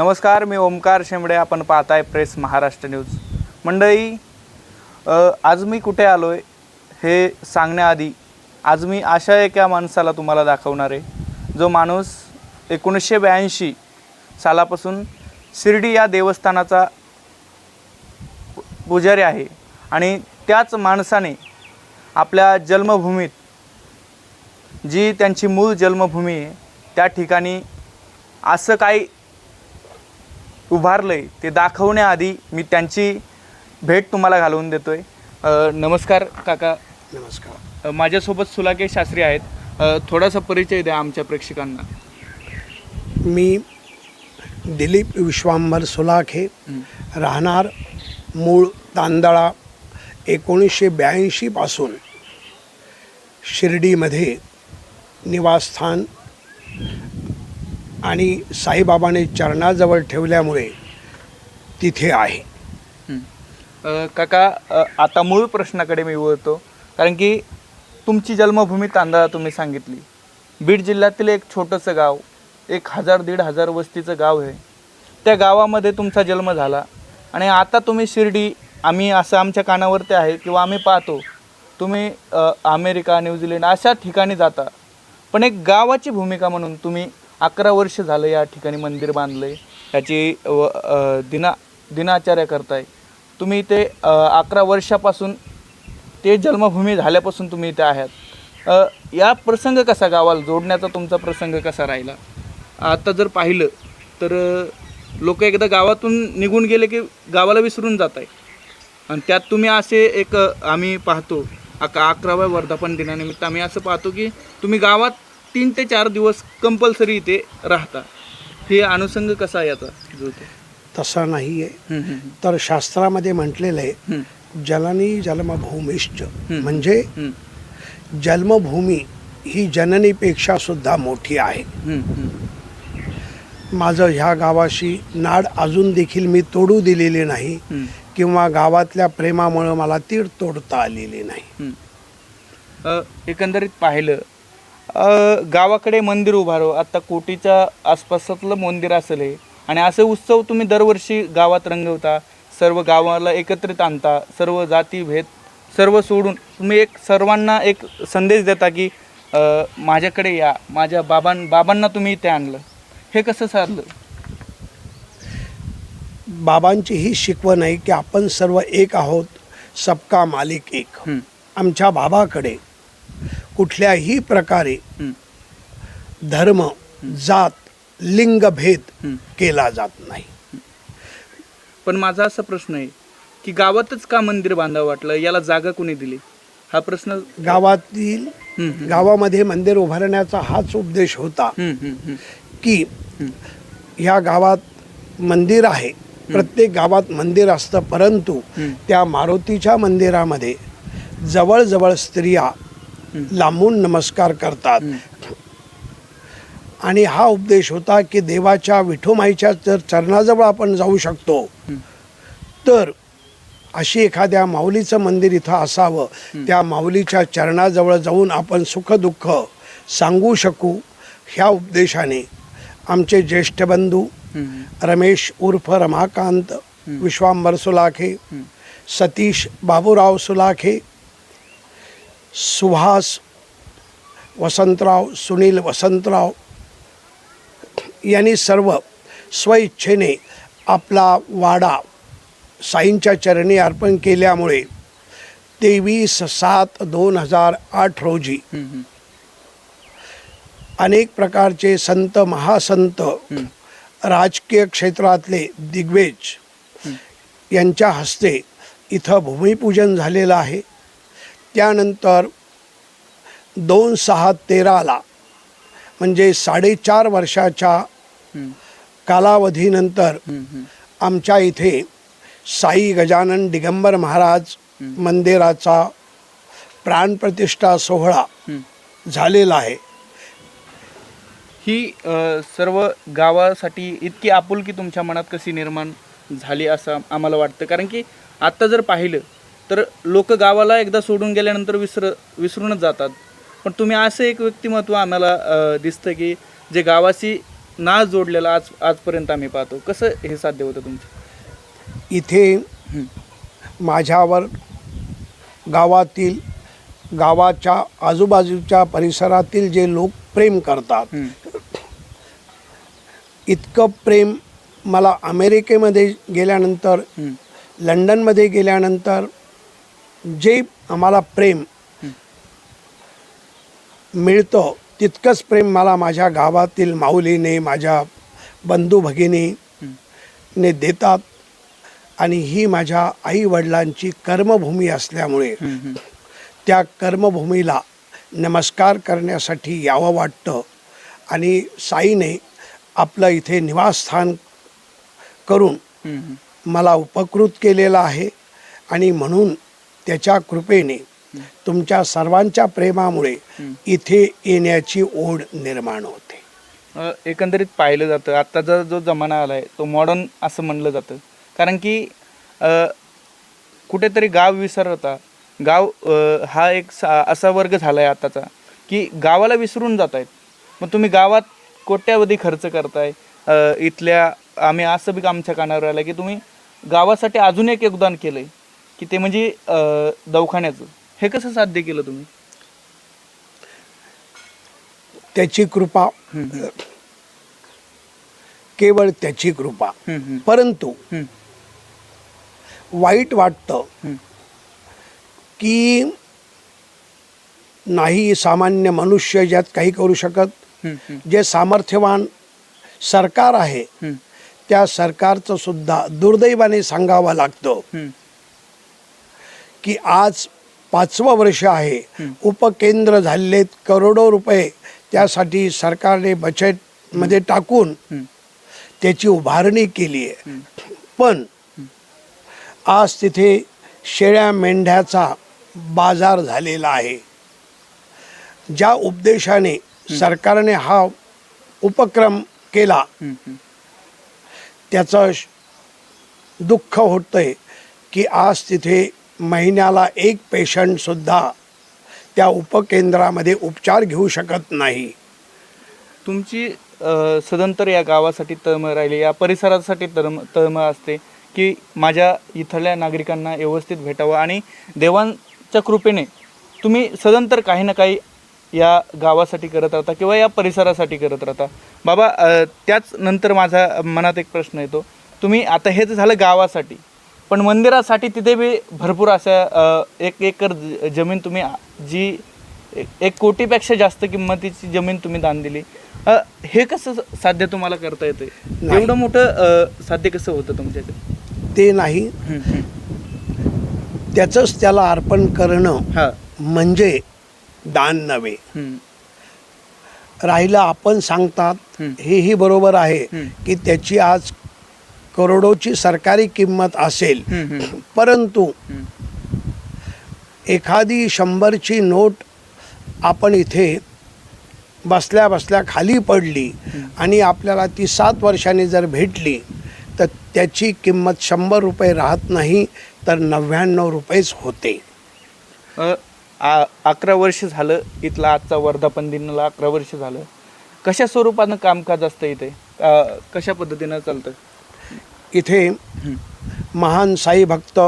नमस्कार मी ओमकार शेंबडे आपण पाहताय प्रेस महाराष्ट्र न्यूज. मंडळी आज मी कुठे आलो आहे हे सांगण्याआधी आज मी अशा एका माणसाला तुम्हाला दाखवणार आहे जो माणूस एकोणीसशे ब्याऐंशी सालापासून शिर्डी या देवस्थानाचा पुजारी आहे आणि त्याच माणसाने आपल्या जन्मभूमीत जी त्यांची मूळ जन्मभूमी आहे त्या ठिकाणी असं काही उभारलं आहे ते दाखवण्याआधी मी त्यांची भेट तुम्हाला घालवून देतो आहे नमस्कार काका. नमस्कार. माझ्यासोबत सुलाके शास्त्री आहेत. अ, थोडासा परिचय द्या आमच्या प्रेक्षकांना. मी दिलीप विश्वांबर सुलाखे. राहणार मूळ तांदळा एकोणीसशे ब्याऐंशीपासून शिर्डीमध्ये निवासस्थान आणि साईबाबाने चरणाजवळ ठेवल्यामुळे तिथे आहे. काका आता मूळ प्रश्नाकडे मी वळतो. कारण की तुमची जन्मभूमी तांदळा तुम्ही सांगितली. बीड जिल्ह्यातील एक छोटंसं गाव एक हजार दीड हजार वस्तीचं गाव आहे. त्या गावामध्ये तुमचा जन्म झाला. आणि आता तुम्ही शिर्डी आम्ही असं आमच्या कानावरती आहे किंवा आम्ही पाहतो तुम्ही अमेरिका न्यूझीलंड अशा ठिकाणी जाता. पण एक गावाची भूमिका म्हणून तुम्ही अकरा वर्ष झालं या ठिकाणी मंदिर बांधलं आहे त्याची व दिना दिनाचार्य करताय. तुम्ही ते अकरा वर्षापासून ते जन्मभूमी झाल्यापासून तुम्ही इथे आहात. या प्रसंग कसा गावाला जोडण्याचा तुमचा प्रसंग कसा राहिला? आता जर पाहिलं तर लोक एकदा गावातून निघून गेले की गावाला विसरून जात आहे आणि त्यात तुम्ही असे एक आम्ही पाहतो अका अकराव्या वर्धापन दिनानिमित्त आम्ही असं पाहतो की तुम्ही गावात तीन ते चार दिवस कंपल्सरी इथे राहता हे अनुषंग कसा याचा जुळतो तसं नाही आहे तर शास्त्रामध्ये म्हटलेलं आहे जलनी जन्मभूमिश्च. म्हणजे जन्मभूमी ही जननीपेक्षा सुद्धा मोठी आहे. माझं ह्या गावाशी नाड अजून देखील मी तोडू दिलेली नाही किंवा गावातल्या प्रेमामुळं मला तीड तोडता आलेली नाही. एकंदरीत पाहिलं गावाकडे मंदिर उभारो आता कोटीच्या आसपासातलं मंदिर असेल हे. आणि असे उत्सव तुम्ही दरवर्षी गावात रंगवता. सर्व गावाला एकत्रित आणता. सर्व जाती भेद सर्व सोडून तुम्ही एक सर्वांना एक संदेश देता की माझ्याकडे या. माझ्या बाबां बाबांना तुम्ही इथे आणलं. हे कसं साधलं? बाबांची ही शिकवण आहे की आपण सर्व एक आहोत. सबका मालिक एक. आमच्या बाबाकडे कुठल्याही प्रकारे धर्म जात लिंगभेद. केला जात नाही पण माझा असा प्रश्न आहे की गावातच का मंदिर बांधावं वाटलं याला जागा कोणी दिली हा प्रश्न गावातील. गावामध्ये मंदिर उभारण्याचा हाच उद्देश होता. की. ह्या गावात मंदिर आहे प्रत्येक गावात मंदिर असतं परंतु. त्या मारुतीच्या मंदिरामध्ये जवळजवळ स्त्रिया. लांबून नमस्कार करतात. आणि हा उपदेश होता की देवाच्या विठोमाईच्या जर चरणाजवळ आपण जाऊ शकतो. तर अशी एखाद्या माऊलीचं मंदिर इथं असावं. त्या माऊलीच्या चरणाजवळ जाऊन आपण सुखदुःख सांगू शकू ह्या उपदेशाने. आमचे ज्येष्ठ बंधू रमेश उर्फ रमाकांत विश्वांबर सुलाखे सतीश बाबूराव सुलाखे सुहास वसंतराव सुनील वसंतराव यांनी सर्व स्वइच्छेने आपला वाडा साईंच्या चरणी अर्पण केल्यामुळे तेवीस सात दोन हजार आठ रोजी. अनेक प्रकारचे संत महासंत राजकीय क्षेत्रातले दिग्गज यांच्या हस्ते इथं भूमिपूजन झालेलं आहे. त्यानंतर दोन सहा तेराला म्हणजे साडेचार वर्षाच्या. कालावधीनंतर. आमच्या इथे साई गजानन दिगंबर महाराज मंदिराचा प्राणप्रतिष्ठा सोहळा. झालेला आहे ही अ, सर्व गावासाठी इतकी आपुलकी तुमच्या मनात कशी निर्माण झाली असं आम्हाला वाटतं कारण की आत्ता जर पाहिलं तर लोक गावाला एकदा सोडून गेल्यानंतर विसर विसरूनच जातात पण तुम्ही असं एक व्यक्तिमत्व आम्हाला दिसतं की जे गावाशी ना जोडलेलं आज आजपर्यंत आम्ही पाहतो कसं हे साध्य होतं तुमचं इथे. माझ्यावर गावातील गावाच्या आजूबाजूच्या परिसरातील जे लोक प्रेम करतात. इतकं प्रेम मला अमेरिकेमध्ये गेल्यानंतर. लंडनमध्ये गेल्यानंतर जे आम्हाला प्रेम. मिळतं तितकंच प्रेम मला माझ्या गावातील माऊलीने माझ्या बंधू भगिनी हं. ने देतात आणि ही माझ्या आई वडिलांची कर्मभूमी असल्यामुळे. त्या कर्मभूमीला नमस्कार करण्यासाठी यावं वाटतं आणि साईने आपलं इथे निवासस्थान करून. मला उपकृत केलेलं आहे आणि म्हणून त्याच्या कृपेने तुमच्या सर्वांच्या प्रेमामुळे. इथे येण्याची ओढ निर्माण होते. एकंदरीत पाहिलं जातं. आत्ताचा जो जमाना आला आहे तो मॉडर्न असं म्हणलं जातं. कारण की कुठेतरी गाव विसरता गाव हा एक सा असा वर्ग झाला आहे आत्ताचा की गावाला विसरून जात आहेत मग तुम्ही गावात कोट्यावधी खर्च करताय. इथल्या आम्ही असं बी आमच्या कानावर आलं की तुम्ही गावासाठी अजून एक योगदान केलं आहे की ते म्हणजे अ, दवाखान्याचं हे कसं साध्य केलं तुम्ही त्याची कृपा. केवळ त्याची कृपा. परंतु वाईट वाटतं हं. की नाही सामान्य मनुष्य ज्यात काही करू शकत. जे सामर्थ्यवान सरकार आहे त्या सरकारचं सुद्धा दुर्दैवाने सांगावं लागतं. की आज पाचवं वर्ष आहे. उपकेंद्र झालेत करोडो रुपये त्यासाठी सरकारने बजेटमध्ये टाकून. त्याची उभारणी केली आहे. पण आज तिथे शेळ्या मेंढ्याचा बाजार झालेला आहे ज्या उद्देशाने सरकारने हा उपक्रम केला. त्याचं दुःख होतंय की आज तिथे महिन्याला एक पेशंटसुद्धा त्या उपकेंद्रामध्ये उपचार घेऊ शकत नाही. तुमची अ, सदंतर या गावासाठी तळमळ राहिली या परिसरासाठी तळम तळमळ असते की माझ्या इथल्या नागरिकांना व्यवस्थित भेटावं आणि देवांच्या कृपेने तुम्ही सदंतर काही ना काही या गावासाठी करत राहता किंवा या परिसरासाठी करत राहता. बाबा अ, त्याच नंतर माझा मनात एक प्रश्न येतो. तुम्ही आता हे झालं गावासाठी. पण मंदिरासाठी तिथे बी भरपूर अशा एक एकर जमीन तुम्ही जी एक कोटीपेक्षा जास्त किंमतीची जमीन तुम्ही दान दिली. अ, हे कसं साध्य तुम्हाला करता येते नाही. एवढं मोठं अ, साध्य कसं होतं तुमच्याकडे? ते नाही. त्याचंच त्याला अर्पण करणं हां. म्हणजे दान नव्हे. हम्म, राहिलं आपण सांगतात हं. हेही बरोबर आहे हं. की त्याची आज करोडोची सरकारी किंमत असेल परंतु. एखादी शंभरची नोट आपण इथे बसल्या बसल्या खाली पडली आणि आपल्याला ती सात वर्षांनी जर भेटली तर त्याची किंमत शंभर रुपये राहत नाही तर नव्याण्णव रुपयेच होते. अ, आ- अकरा वर्ष झालं इथला आजचा वर्धापन दिनाला अकरा वर्ष झालं. कशा स्वरूपानं कामकाज असतं इथे? कशा पद्धतीनं चालतं? इथे महान साई भक्त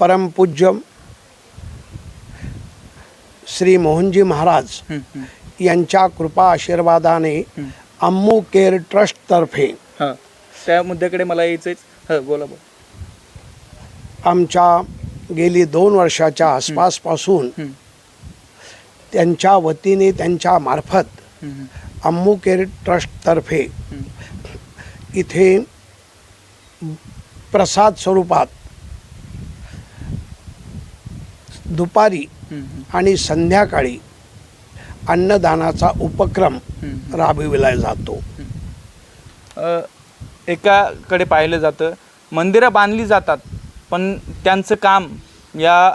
परमपूज्य श्री मोहनजी महाराज. यांच्या कृपा आशीर्वादाने. अम्मू केअर ट्रस्टतर्फे हां. त्या मुद्द्याकडे मला यायचंच हां बोला बोला. आमच्या गेली दोन वर्षाच्या आसपासपासून त्यांच्या वतीने त्यांच्या मार्फत अम्मू केअर ट्रस्टतर्फे. इथे प्रसाद स्वरूपात दुपारी आणि संध्याकाळी अन्नदानाचा उपक्रम. राबविला जातो. एकाकडे पाहिलं जातं मंदिरं बांधली जातात पण त्यांचं काम या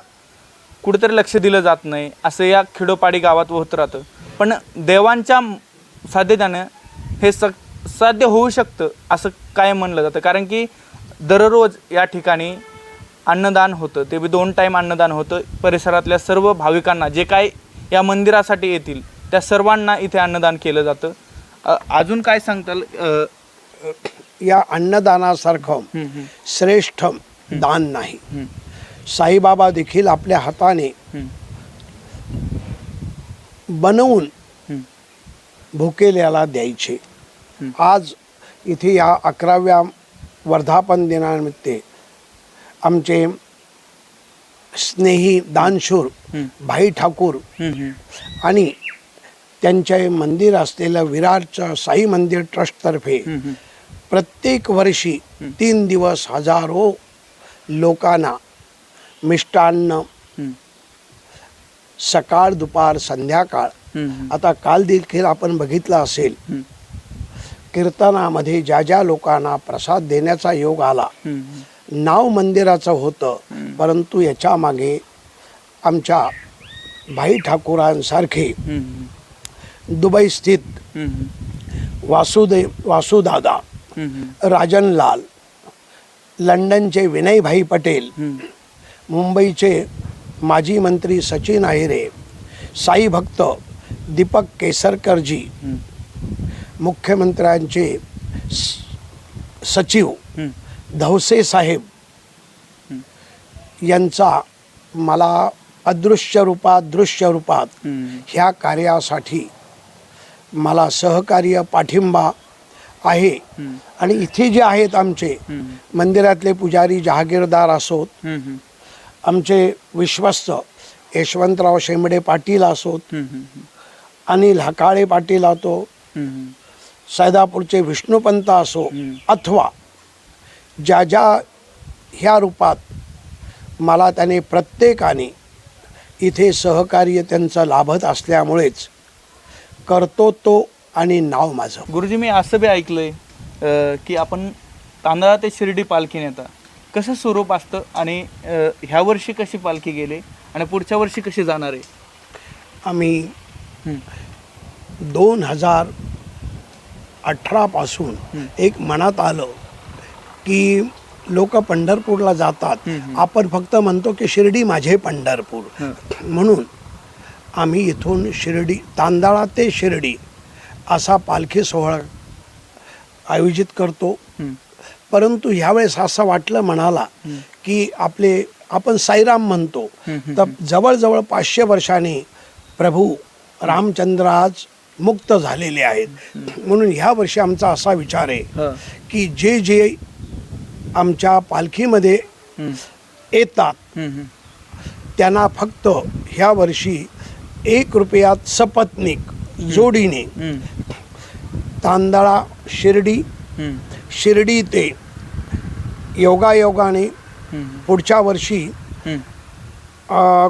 कुठेतरी लक्ष दिलं जात नाही असं या खेडोपाडी गावात होत राहतं. पण देवांच्या साध्यतेनं हे स साध्य होऊ शकतं असं काय म्हणलं जातं? कारण की दररोज या ठिकाणी अन्नदान होतं. ते बी दोन टाईम अन्नदान होतं. परिसरातल्या सर्व भाविकांना जे काय या मंदिरासाठी येतील त्या सर्वांना इथे अन्नदान केलं जातं. अजून काय सांगताल? या अन्नदानासारखं श्रेष्ठ दान नाही. साईबाबा देखील आपल्या हाताने बनवून भुकेल्याला द्यायचे. आज इथे या अकराव्या वर्धापन दिनानिमित्त आमचे स्नेही दानशूर भाई ठाकूर आणि त्यांचे मंदिर असलेलं विरारचं साई मंदिर ट्रस्टतर्फे. प्रत्येक वर्षी तीन दिवस हजारो लोकांना मिष्टान्न सकाळ दुपार संध्याकाळ. आता काल देखील आपण बघितलं असेल कीर्तनामध्ये ज्या ज्या लोकांना प्रसाद देण्याचा योग आला. नाव मंदिराचं होतं. परंतु याच्या मागे आमच्या भाई ठाकूरांसारखे दुबई स्थित वासुदेव वासुदादा राजनलाल लंडनचे विनयभाई पटेल मुंबईचे माजी मंत्री सचिन अहिरे साई भक्त दीपक केसरकरजी मुख्यमंत्र्यांचे सचिव. धवसे साहेब. यांचा मला अदृश्य रूपात दृश्य रूपात. ह्या कार्यासाठी मला सहकार्य पाठिंबा आहे. आणि इथे जे आहेत आमचे. मंदिरातले पुजारी जहागीरदार असोत. आमचे विश्वस्त यशवंतराव शेंबडे पाटील असोत. अनिल हकाळे पाटील असो हं, हं. सैदापूरचे विष्णुपंत असो. अथवा ज्या ज्या ह्या रूपात मला त्याने प्रत्येकाने इथे सहकार्य त्यांचं लाभत असल्यामुळेच करतो तो आणि नाव माझं. गुरुजी मी असं बी ऐकलंय अ, की आपण तांदळा ते शिर्डी पालखी नेता कसं स्वरूप असतं आणि ह्या वर्षी कशी पालखी गेली आणि पुढच्या वर्षी कशी जाणार आहे? आम्ही दोन हजार अठरापासून. एक मनात आलं की लोक पंढरपूरला जातात. आपण फक्त म्हणतो की शिर्डी माझे पंढरपूर. म्हणून आम्ही इथून शिर्डी तांदळा ते शिर्डी असा पालखी सोहळा आयोजित करतो. परंतु ह्यावेळेस असं वाटलं म्हणाला. की आपले आपण साईराम म्हणतो. तर जवळजवळ पाचशे वर्षांनी प्रभू रामचंद्र आज मुक्त झालेले आहेत. म्हणून ह्या वर्षी आमचा असा विचार आहे की जे जे आमच्या पालखीमध्ये येतात. त्यांना फक्त ह्या वर्षी एक रुपयात सपत्निक जोडीने तांदळा शिर्डी शिर्डी ते योगायोगाने पुढच्या वर्षी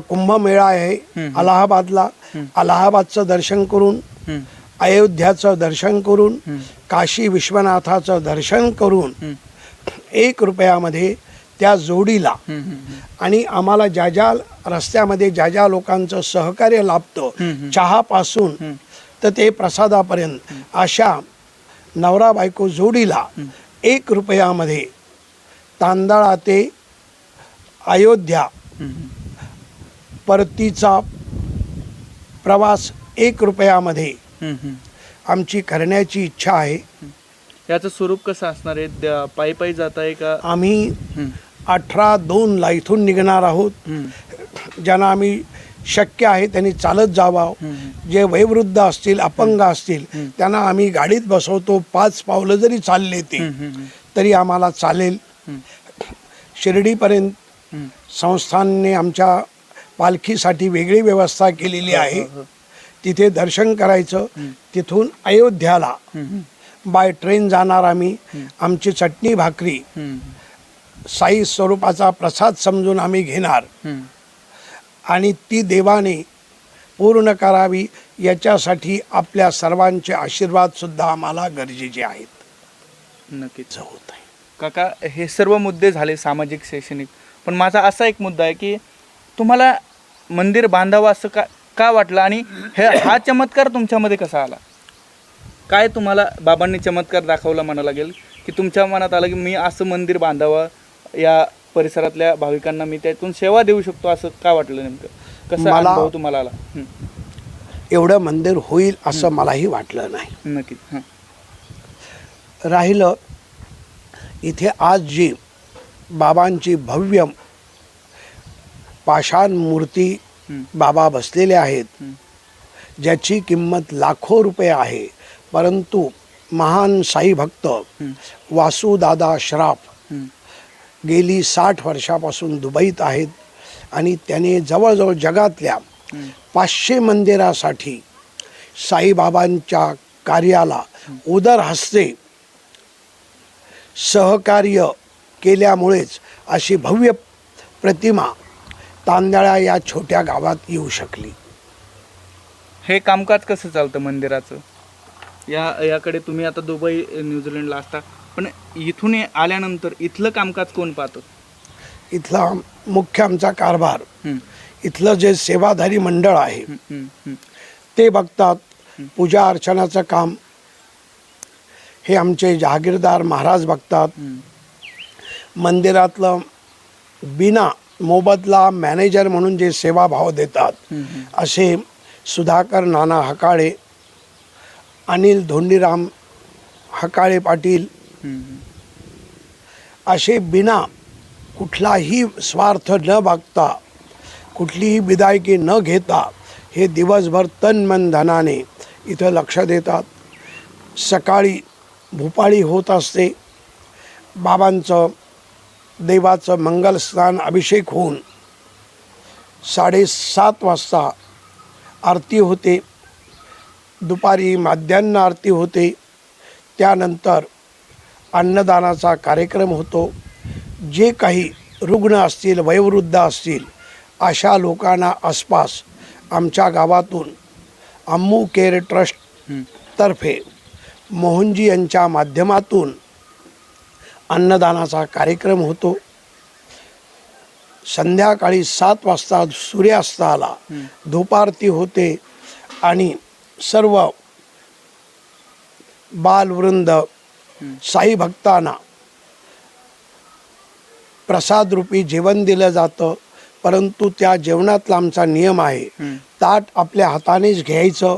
कुंभमेळा आहे. अलाहाबादला. अलाहाबादचं दर्शन करून अयोध्याचं दर्शन करून काशी विश्वनाथाचं दर्शन करून एक रुपयामध्ये त्या जोडीला आणि आम्हाला ज्या ज्या रस्त्यामध्ये ज्या ज्या लोकांचं सहकार्य लाभतं. चहापासून. तर ते प्रसादापर्यंत अशा नवरा बायको जोडीला एक रुपयामध्ये तांदळा ते अयोध्या परतीचा प्रवास एक रुपयामध्ये हं, हं. आमची करण्याची इच्छा आहे. याचं स्वरूप कसं असणार आहे? पायी पायी जात आहे का? आम्ही हं, अठरा दोनला इथून निघणार आहोत. हं, ज्यांना आम्ही शक्य आहे त्यांनी चालत जावं. हं, जे वयोवृद्ध असतील अपंग असतील हं. त्यांना आम्ही गाडीत बसवतो. पाच पावलं जरी चालले ते हं, हं, हं, तरी आम्हाला चालेल. हं, शिर्डीपर्यंत हं. संस्थानने आमच्या पालखीसाठी वेगळी व्यवस्था केलेली आहे हो, हो. तिथे दर्शन करायचं. तिथून अयोध्याला. बाय ट्रेन जाणार आम्ही. आमची चटणी भाकरी. साई स्वरूपाचा प्रसाद समजून आम्ही घेणार. आणि ती देवाने पूर्ण करावी याच्यासाठी आपल्या सर्वांचे आशीर्वाद सुद्धा आम्हाला गरजेचे आहेत. नक्कीच. होत आहे. काका हे सर्व मुद्दे झाले सामाजिक शैक्षणिक. पण माझा असा एक मुद्दा आहे की तुम्हाला मंदिर बांधावं असं का का वाटलं? आणि हे हा चमत्कार तुमच्यामध्ये कसा आला? काय तुम्हाला बाबांनी चमत्कार दाखवला म्हणा लागेल? की तुमच्या मनात आलं की मी असं मंदिर बांधावं या परिसरातल्या भाविकांना मी त्यातून सेवा देऊ शकतो असं का वाटलं नेमकं? कसं मला- तुम्हाला आला? एवढं मंदिर होईल असं मलाही वाटलं नाही. नक्कीच राहिलं इथे आज जी बाबांची भव्य पाषाण मूर्ती. बाबा बसलेले आहेत. ज्याची किंमत लाखो रुपये आहे परंतु महान साई भक्त. वासुदादा श्राफ. गेली साठ वर्षापासून दुबईत आहेत आणि त्याने जवळजवळ जगातल्या. पाचशे मंदिरासाठी साईबाबांच्या कार्याला उदर हस्ते सहकार्य केल्यामुळेच अशी भव्य प्रतिमा तांदळा या छोट्या गावात येऊ शकली. हे कामकाज कसं चालतं मंदिराचं? या याकडे तुम्ही आता दुबई न्यूझीलंडला असता पण इथून आल्यानंतर इथलं कामकाज कोण पाहतं? इथला मुख्य आमचा कारभार. इथलं जे सेवाधारी मंडळ आहे. ते बघतात पूजा अर्चनाचं काम. हे आमचे जहागीरदार महाराज बघतात. मंदिरातलं बिना मोबदला मॅनेजर म्हणून जे सेवाभाव देतात असे सुधाकर नाना हकाळे अनिल धोंडीराम हकाळे पाटील असे बिना कुठलाही स्वार्थ न बघता कुठलीही बिदायकी न घेता हे दिवसभर तन मन धनाने इथं लक्ष देतात. सकाळी भूपाळी होत असते. बाबांचं देवाचं मंगलस्नान अभिषेक होऊन साडेसात वाजता आरती होते. दुपारी माध्यान्ह आरती होते. त्यानंतर अन्नदानाचा कार्यक्रम होतो. जे काही रुग्ण असतील वयोवृद्ध असतील अशा लोकांना आसपास आमच्या गावातून अम्मू केअर ट्रस्ट हं. तर्फे मोहनजी यांच्या माध्यमातून अन्नदानाचा कार्यक्रम होतो. संध्याकाळी सात वाजता सूर्यास्ताला धूपारती होते आणि सर्व बालवृंद साई भक्तांना प्रसादरूपी जेवण दिलं जातं. परंतु त्या जेवणातला आमचा नियम आहे ताट आपल्या हातानेच घ्यायचं.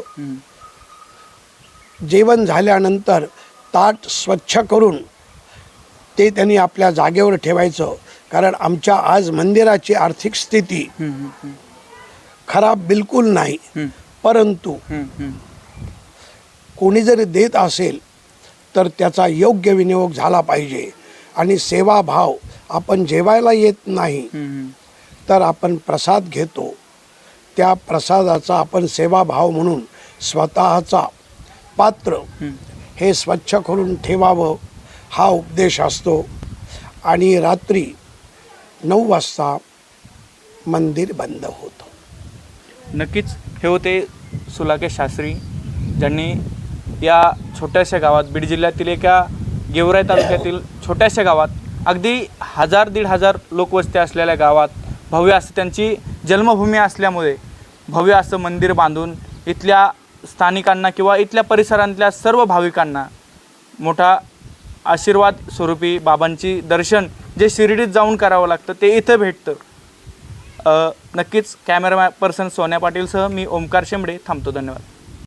जेवण झाल्यानंतर ताट स्वच्छ करून ते त्यांनी आपल्या जागेवर ठेवायचं कारण आमच्या आज मंदिराची आर्थिक स्थिती. खराब बिलकुल नाही. परंतु. कोणी जरी देत असेल तर त्याचा योग्य विनियोग झाला पाहिजे आणि सेवाभाव आपण जेवायला येत नाही. तर आपण प्रसाद घेतो त्या प्रसादाचा आपण सेवाभाव म्हणून स्वतःचा पात्र. हे स्वच्छ करून ठेवावं हा उपदेश असतो. आणि रात्री नऊ वाजता मंदिर बंद होतं. नक्कीच हे होते सुलाके शास्त्री ज्यांनी या छोट्याशा गावात बीड जिल्ह्यातील एका गेवराई तालुक्यातील छोट्याशा गावात अगदी हजार दीड हजार लोकवस्ती असलेल्या गावात भव्य असं त्यांची जन्मभूमी असल्यामुळे भव्य असं मंदिर बांधून इथल्या स्थानिकांना किंवा इथल्या परिसरातल्या सर्व भाविकांना मोठा आशीर्वाद स्वरूपी बाबांची दर्शन जे शिर्डीत जाऊन करावं लागतं ते इथं भेटतं. नक्कीच कॅमेरा पर्सन सोन्या पाटीलसह मी ओमकार शेंबडे थांबतो धन्यवाद.